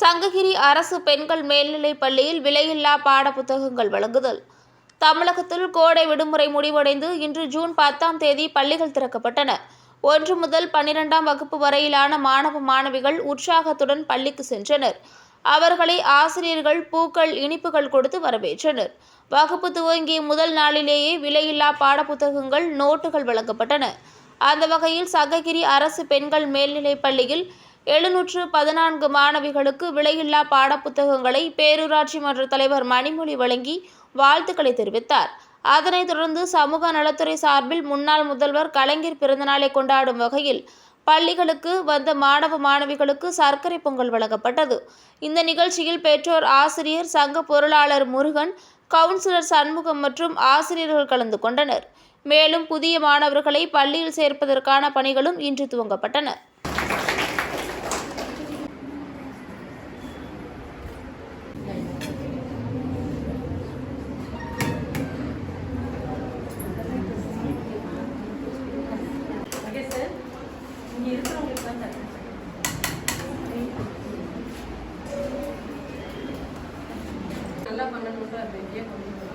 சங்ககிரி அரசு பெண்கள் மேல்நிலைப் பள்ளியில் விலையில்லா பாட புத்தகங்கள் வழங்குதல். தமிழகத்தில் கோடை விடுமுறை முடிவடைந்து இன்று ஜூன் பத்தாம் தேதி பள்ளிகள் திறக்கப்பட்டன. ஒன்று முதல் பன்னிரெண்டாம் வகுப்பு வரையிலான மாணவ மாணவிகள் உற்சாகத்துடன் பள்ளிக்கு சென்றனர். அவர்களை ஆசிரியர்கள் பூக்கள் இனிப்புகள் கொடுத்து வரவேற்றனர். வகுப்பு துவங்கிய முதல் நாளிலேயே விலையில்லா பாடப்புத்தகங்கள் நோட்டுகள் வழங்கப்பட்டன. அந்த வகையில் சங்ககிரி அரசு பெண்கள் மேல்நிலைப் பள்ளியில் எழுநூற்று பதினான்கு மாணவிகளுக்கு விலையில்லா பாடப்புத்தகங்களை பேரூராட்சி மன்ற தலைவர் மணிமொழி வழங்கி வாழ்த்துக்களை தெரிவித்தார். அதனைத் தொடர்ந்து சமூக நலத்துறை சார்பில் முன்னாள் முதல்வர் கலைஞர் பிறந்தநாளை கொண்டாடும் வகையில் பள்ளிகளுக்கு வந்த மாணவ மாணவிகளுக்கு சர்க்கரை பொங்கல் வழங்கப்பட்டது. இந்த நிகழ்ச்சியில் பெற்றோர் ஆசிரியர் சங்க பொருளாளர் முருகன் கவுன்சிலர் சண்முகம் மற்றும் ஆசிரியர்கள் கலந்து கொண்டனர். மேலும் புதிய மாணவர்களை பள்ளியில் சேர்ப்பதற்கான பணிகளும் இன்று துவங்கப்பட்டன. இருக்கிறவங்களுக்கு தான் தரேன் நல்லா அது வெளியே கொண்டு